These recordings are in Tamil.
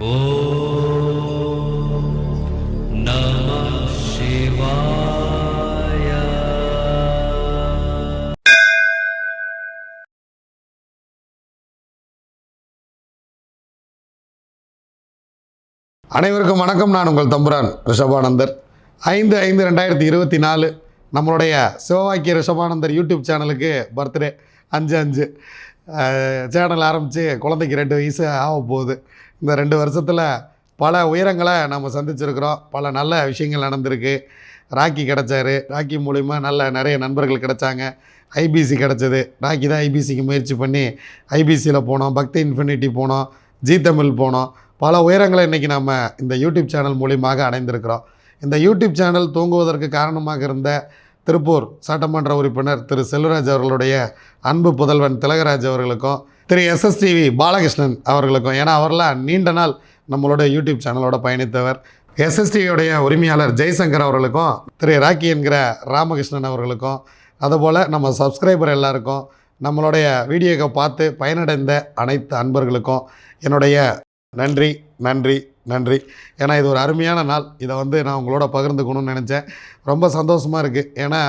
அனைவருக்கும் வணக்கம். நான் உங்கள் தம்புரான் ரிஷபானந்தர். ஐந்து ஐந்து ரெண்டாயிரத்தி இருபத்தி நாலு நம்மளுடைய சிவவாக்கிய ரிஷபானந்தர் யூடியூப் சேனலுக்கு பர்த்டே. அஞ்சு அஞ்சு. சேனல் ஆரம்பித்து குழந்தைக்கு ரெண்டு வயசு ஆக போகுது. இந்த ரெண்டு வருஷத்தில் பல உயரங்களை நம்ம சந்திச்சிருக்கிறோம். பல நல்ல விஷயங்கள் நடந்திருக்கு. ராக்கி கிடச்சாரு. ராக்கி மூலிமா நல்ல நிறைய நண்பர்கள் கிடைச்சாங்க. ஐபிசி கிடச்சிது. ராக்கி தான் ஐபிசிக்கு முயற்சி பண்ணி ஐபிசியில் போனோம். பக்தி இன்ஃபினிட்டி போனோம். ஜி தமிழ் போனோம். பல உயரங்களை இன்றைக்கி நம்ம இந்த யூடியூப் சேனல் மூலியமாக அடைந்திருக்கிறோம். இந்த யூடியூப் சேனல் தூங்குவதற்கு காரணமாக இருந்த திருப்பூர் சட்டமன்ற உறுப்பினர் திரு செல்வராஜ் அவர்களுடைய அன்பு புதல்வன் திலகராஜ் அவர்களுக்கும் திரு எஸ்எஸ்டிவி பாலகிருஷ்ணன் அவர்களுக்கும். ஏன்னா அவரெல்லாம் நீண்ட நாள் நம்மளோட யூடியூப் சேனலோட பயணித்தவர். எஸ்எஸ்டியுடைய உரிமையாளர் ஜெய்சங்கர் அவர்களுக்கும் திரு ராக்கி என்கிற ராமகிருஷ்ணன் அவர்களுக்கும் அதுபோல் நம்ம சப்ஸ்கிரைபர் எல்லாருக்கும் நம்மளுடைய வீடியோவை பார்த்து பயனடைந்த அனைத்து அன்பர்களுக்கும் என்னுடைய நன்றி நன்றி நன்றி. ஏன்னா இது ஒரு அருமையான நாள். இதை வந்து நான் உங்களோட பகிர்ந்துக்கணும்னு நினச்சேன். ரொம்ப சந்தோஷமாக இருக்குது ஏன்னா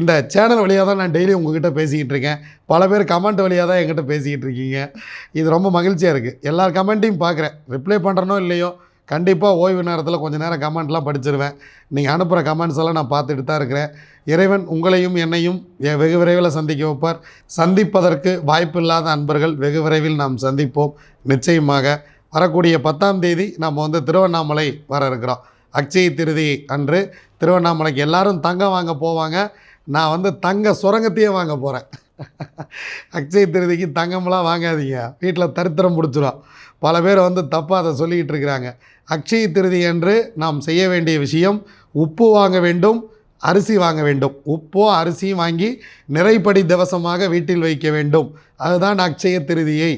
இந்த சேனல் வழியாக தான் நான் டெய்லி உங்ககிட்ட பேசிக்கிட்டு இருக்கேன். பல பேர் கமெண்ட் வழியாக தான் என்கிட்ட பேசிக்கிட்டு இருக்கீங்க. இது ரொம்ப மகிழ்ச்சியாக இருக்குது எல்லா கமெண்ட்டையும் பார்க்குறேன் ரிப்ளை பண்ணுறனோ இல்லையோ கண்டிப்பாக ஓய்வு நேரத்தில் கொஞ்சம் நேரம் கமெண்ட்லாம் படிச்சிருவேன். நீங்கள் அனுப்புகிற கமெண்ட்ஸ் எல்லாம் நான் பார்த்துட்டு தான் இருக்கிறேன். இறைவன் உங்களையும் என்னையும் வெகு விரைவில் சந்திக்க வைப்பார். சந்திப்பதற்கு வாய்ப்பில்லாத அன்பர்கள் வெகு விரைவில் நாம் சந்திப்போம். நிச்சயமாக வரக்கூடிய பத்தாம் தேதி நம்ம வந்து திருவண்ணாமலை வர இருக்கிறோம். அக்ஷய திருதி அன்று திருவண்ணாமலைக்கு எல்லாரும் தங்கம் வாங்க போவாங்க. நான் வந்து தங்க சுரங்கத்தையே வாங்க போகிறேன் அக்ஷய திருதிக்கு தங்கம்லாம் வாங்காதீங்க. வீட்டில் தரித்திரம் பிடிச்சிரும் பல பேர் வந்து தப்பாக அதை சொல்லிக்கிட்டு இருக்கிறாங்க. அக்ஷய திருதி என்று நாம் செய்ய வேண்டிய விஷயம் உப்பு வாங்க வேண்டும் அரிசி வாங்க வேண்டும். உப்போ அரிசியும் வாங்கி நிறைப்படி திவசமாக வீட்டில் வைக்க வேண்டும். அதுதான் அக்ஷய திருதியை.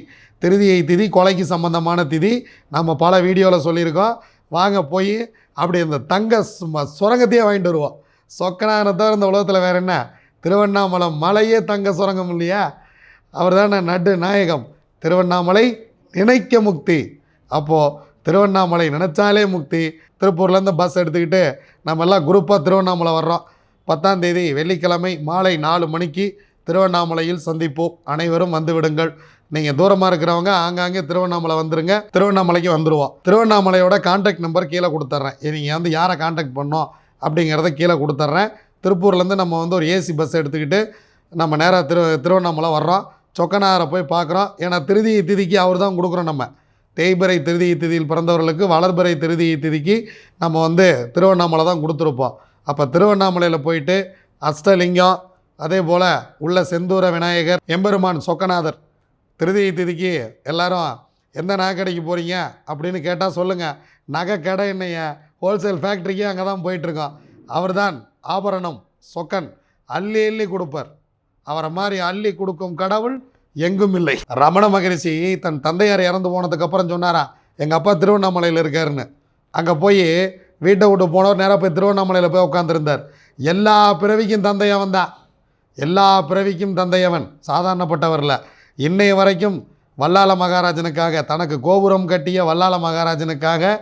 திருதியை திதி கொலைக்கு சம்பந்தமான திதி நம்ம பல வீடியோவில் சொல்லியிருக்கோம். வாங்க போய் அப்படி இந்த தங்க சுரங்கத்தையே வாங்கிட்டு வருவோம். சொக்கனான இந்த உலகத்தில் வேறு என்ன? திருவண்ணாமலை மலையே தங்க சுரங்கம் இல்லையா? அவர் தானே நடு நாயகம். திருவண்ணாமலை நினைக்க முக்தி. அப்போது திருவண்ணாமலை நினச்சாலே முக்தி. திருப்பூர்லேருந்து பஸ் எடுத்துக்கிட்டு நம்ம எல்லாம் குரூப்பாக திருவண்ணாமலை வர்றோம். பத்தாம் தேதி வெள்ளிக்கிழமை மாலை நாலு மணிக்கு திருவண்ணாமலையில் சந்திப்போம். அனைவரும் வந்து விடுங்கள் நீங்கள் தூரமாக இருக்கிறவங்க ஆங்காங்கே திருவண்ணாமலை வந்துருங்க. திருவண்ணாமலைக்கு வந்துடுவோம் திருவண்ணாமலையோட காண்டாக்ட் நம்பர் கீழே கொடுத்துட்றேன் நீங்கள் வந்து யாரை காண்டாக்ட் பண்ணோம் அப்படிங்கிறத கீழே கொடுத்துட்றேன் திருப்பூர்லேருந்து நம்ம வந்து ஒரு ஏசி பஸ் எடுத்துக்கிட்டு நம்ம நேராக திரு திருவண்ணாமலை வர்றோம். சொக்கனாரை போய் பார்க்குறோம். ஏன்னா திருதி திதிக்கு அவர் தான் கொடுக்குறோம் நம்ம. தேய்பிறை திருதி திதியில் பிறந்தவர்களுக்கு வளர்பிறை திருதி திதிக்கு நம்ம வந்து திருவண்ணாமலை தான் கொடுத்துருப்போம். அப்போ திருவண்ணாமலையில் போயிட்டு அஷ்டலிங்கம் அதே போல் உள்ள செந்தூர விநாயகர் எம்பெருமான் சொக்கநாதர் திருதி திதிக்கு எல்லாரும் எந்த நகை கடைக்கு போகிறீங்க அப்படின்னு கேட்டால் சொல்லுங்கள் நகை கடை என்னைய? ஹோல்சேல் ஃபேக்ட்ரிக்கு அங்கே தான் போயிட்டுருக்கோம். அவர் தான் ஆபரணம் சொக்கன் அள்ளி அள்ளி கொடுப்பார். அவரை மாதிரி அள்ளி கொடுக்கும் கடவுள் எங்கும் இல்லை. ரமண மகரிஷி தன் தந்தையார் இறந்து போனதுக்கப்புறம் சொன்னாரா எங்கள் அப்பா திருவண்ணாமலையில் இருக்காருன்னு. அங்கே போய் வீட்டை விட்டு போனவர் நேராக போய் திருவண்ணாமலையில் போய் உட்காந்துருந்தார் எல்லா பிறவிக்கும் தந்தையவன் தான் எல்லா பிறவிக்கும் தந்தையவன் சாதாரணப்பட்டவரில். இன்னைய வரைக்கும் வல்லால மகாராஜனுக்காக தனக்கு கோபுரம் கட்டிய வல்லால மகாராஜனுக்காக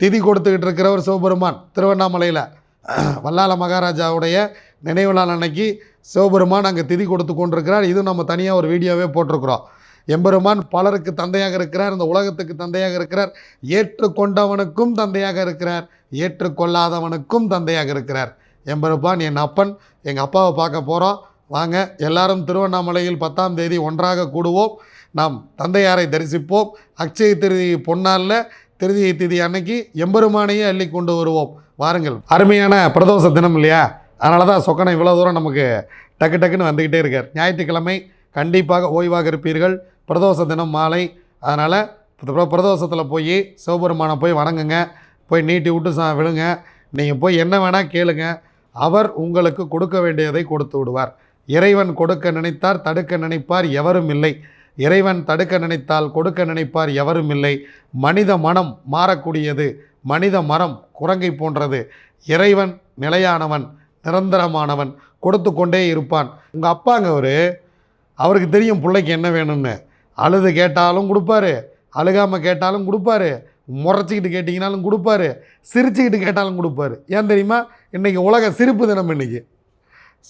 திதி கொடுத்துக்கிட்டு இருக்கிறவர் சிவபெருமான் திருவண்ணாமலையில். வல்லால மகாராஜாவுடைய நினைவு நாள் அன்னைக்கு சிவபெருமான் அங்கே திதி கொடுத்து கொண்டிருக்கிறார். இது நம்ம தனியாக ஒரு வீடியோவே போட்டிருக்கிறோம். எம்பெருமான் பலருக்கு தந்தையாக இருக்கிறார் இந்த உலகத்துக்கு தந்தையாக இருக்கிறார். ஏற்றுக்கொண்டவனுக்கும் தந்தையாக இருக்கிறார். ஏற்றுக்கொள்ளாதவனுக்கும் தந்தையாக இருக்கிறார். எம்பெருமான் என் அப்பன் எங்கள் அப்பாவை பார்க்க போகிறோம் வாங்க எல்லாரும் திருவண்ணாமலையில் பத்தாம் தேதி ஒன்றாக கூடுவோம். நாம் தந்தையாரை தரிசிப்போம். அக்ஷய திருதி பொன்னாளில் திருதியை திதி அன்னைக்கு எம்பெருமானையே அள்ளி கொண்டு வருவோம். வாருங்கள். அருமையான பிரதோஷ தினம் இல்லையா? அதனால தான் சொக்கனை இவ்வளோ தூரம் நமக்கு டக்கு டக்குன்னு வந்துக்கிட்டே இருக்கார். ஞாயிற்றுக்கிழமை கண்டிப்பாக ஓய்வாக இருப்பீர்கள். பிரதோஷ தினம் மாலை. அதனால் பிரதோஷத்தில் போய் சிவபெருமானை போய் வணங்குங்க. போய் நீட்டி விட்டு சா விழுங்க. நீங்கள் போய் என்ன வேணால் கேளுங்க. அவர் உங்களுக்கு கொடுக்க வேண்டியதை கொடுத்து விடுவார். இறைவன் கொடுக்க நினைத்தார் தடுக்க நினைப்பார் எவரும் இல்லை. இறைவன் தடுக்க நினைத்தால் கொடுக்க நினைப்பார் எவரும் இல்லை. மனித மனம் மாறக்கூடியது மனித மரம் குரங்கை போன்றது. இறைவன் நிலையானவன் நிரந்தரமானவன் கொடுத்து கொண்டே இருப்பான். உங்கள் அப்பாங்க அவர் அவருக்கு தெரியும் பிள்ளைக்கு என்ன வேணும்னு. அழுது கேட்டாலும் கொடுப்பாரு அழுகாமல் கேட்டாலும் கொடுப்பாரு முறைச்சிக்கிட்டு கேட்டிங்கனாலும் கொடுப்பாரு சிரிச்சுக்கிட்டு கேட்டாலும் கொடுப்பாரு. ஏன் தெரியுமா? இன்றைக்கி உலக சிரிப்பு தினம் இன்றைக்கி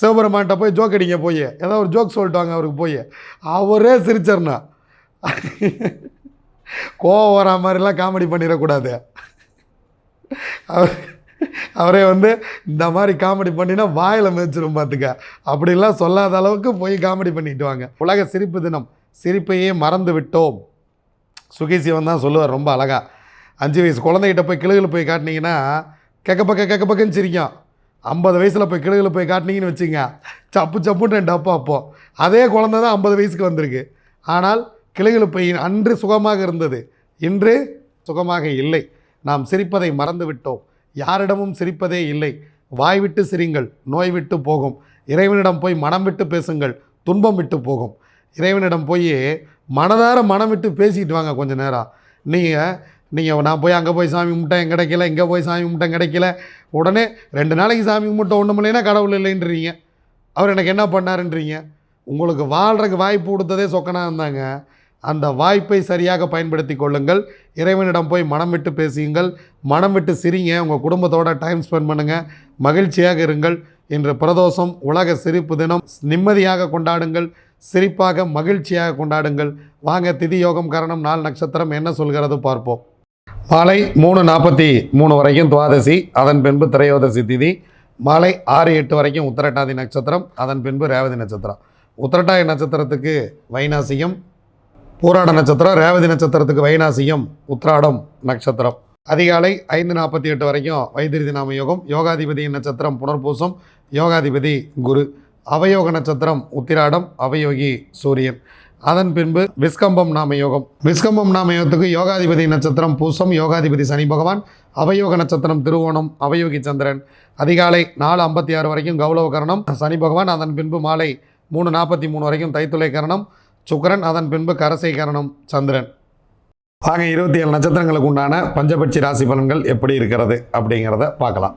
சிவபெருமான்கிட்ட போய் ஜோக் அடிங்க போய். ஏதோ ஒரு ஜோக் சொல்லிட்டாங்க அவருக்கு போய். அவரே சிரிச்சர்னா கோவம் வரா மாதிரிலாம் காமெடி பண்ணிடக்கூடாது. அவர் அவரே வந்து இந்த மாதிரி காமெடி பண்ணினா வாயில் மிதிச்சிடும் பார்த்துக்க அப்படிலாம் சொல்லாத அளவுக்கு போய் காமெடி பண்ணிட்டு வாங்க. உலக சிரிப்பு தினம். சிரிப்பையே மறந்து விட்டோம். சுகேசிவன் தான் சொல்லுவார் ரொம்ப அழகா. அஞ்சு வயசு குழந்தைகிட்ட போய் கிளுகில் போய் காட்டினீங்கன்னா கெக்க பக்க கெக்க பக்கன்னு சிரிக்கும். ஐம்பது வயசில் போய் கிளுகில் போய் காட்டினீங்கன்னு வச்சுங்க சப்பு சப்புன்னு ரெண்டு அப்பா அப்போ. அதே குழந்தை தான் ஐம்பது வயசுக்கு வந்திருக்கு. ஆனால் கிளுகில் போய் அன்று சுகமாக இருந்தது. இன்று சுகமாக இல்லை. நாம் சிரிப்பதை மறந்து விட்டோம் யாரிடமும் சிரிப்பதே இல்லை. வாய் விட்டு சிரிங்கள் நோய் விட்டு போகும். இறைவனிடம் போய் மனம் விட்டு பேசுங்கள் துன்பம் விட்டு போகும். இறைவனிடம் போய் மனதார மனம் விட்டு பேசிக்கிட்டு வாங்க கொஞ்சம் நேரம். நீங்கள் நீங்கள் நான் போய் அங்கே போய் சாமி கும்பிட்டேன் கிடைக்கல? இங்கே போய் சாமி கும்பிட்டேன் கிடைக்கல? உடனே ரெண்டு நாளைக்கு சாமி கும்பிட்டோம் ஒன்றும் இல்லைன்னா கடவுள் இல்லைன்றீங்க. அவர் எனக்கு என்ன பண்ணாருன்றீங்க? உங்களுக்கு வாழ்கிறக்கு வாய்ப்பு கொடுத்ததே சொக்கனாக இருந்தாங்க அந்த வாய்ப்பை சரியாக பயன்படுத்தி கொள்ளுங்கள். இறைவனிடம் போய் மனம் விட்டு பேசியுங்கள் மனம் விட்டு சிரிங்க. உங்கள் குடும்பத்தோட டைம் ஸ்பெண்ட் பண்ணுங்கள் மகிழ்ச்சியாக இருங்கள். இன்று பிரதோஷம். உலக சிரிப்பு தினம். நிம்மதியாக கொண்டாடுங்கள். சிரிப்பாக மகிழ்ச்சியாக கொண்டாடுங்கள். வாங்க திதி யோகம் கரணம். நாள் நட்சத்திரம் என்ன சொல்கிறது பார்ப்போம். மாலை மூணு நாற்பத்தி மூணு வரைக்கும் துவாதசி அதன் பின்பு திரையோதசி திதி. மாலை ஆறு எட்டு வரைக்கும் உத்திரட்டாதி நட்சத்திரம் அதன் பின்பு ரேவதி நட்சத்திரம். உத்தரட்டாதி நட்சத்திரத்துக்கு வைநாசியம் பூராட நட்சத்திரம் ரேவதி நட்சத்திரத்துக்கு வைநாசியம் உத்ராடம் நட்சத்திரம். அதிகாலை ஐந்து நாற்பத்தி எட்டு வரைக்கும் வைத்திருதி நாம யோகம். யோகாதிபதியின் நட்சத்திரம் புனர்பூசம் யோகாதிபதி குரு. அவயோக நட்சத்திரம் உத்திராடம் அவயோகி சூரியன். அதன் பின்பு விஸ்கம்பம் நாம யோகம் விஸ்கம்பம் நாம யோகத்துக்கு யோகாதிபதி நட்சத்திரம் பூசம் யோகாதிபதி சனி பகவான் அவயோக நட்சத்திரம் திருவோணம் அவயோகி சந்திரன். அதிகாலை நாலு ஐம்பத்தி ஆறு வரைக்கும் கௌரவ கரணம் சனி பகவான் அதன் பின்பு மாலை மூணு நாற்பத்தி மூணு வரைக்கும் தைத்துளை கரணம் சுக்கிரன் அதன் பின்பு கரசை கரணம் சந்திரன். ஆக இருபத்தி ஏழு நட்சத்திரங்களுக்கு உண்டான பஞ்சபட்சி ராசி பலன்கள் எப்படி இருக்கிறது அப்படிங்கிறத பார்க்கலாம்.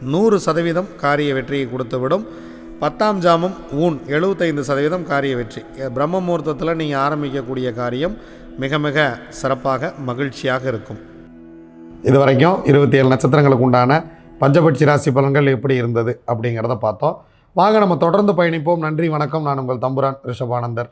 நூறு சதவீதம் காரிய வெற்றியை கொடுத்துவிடும். பத்தாம் ஜாமம் ஊன் எழுபத்தைந்து சதவீதம் காரிய வெற்றி. பிரம்ம முகூர்த்தத்தில் நீங்கள் ஆரம்பிக்கக்கூடிய காரியம் மிக மிக சிறப்பாக மகிழ்ச்சியாக இருக்கும். இது வரைக்கும் இருபத்தி ஏழு நட்சத்திரங்களுக்கு உண்டான பஞ்சபட்சி ராசி பலன்கள் எப்படி இருந்தது அப்படிங்கிறத பார்த்தோம். வாங்க நம்ம தொடர்ந்து பயணிப்போம். நன்றி வணக்கம். நான் உங்கள் தம்புரான் ரிஷபானந்தர்.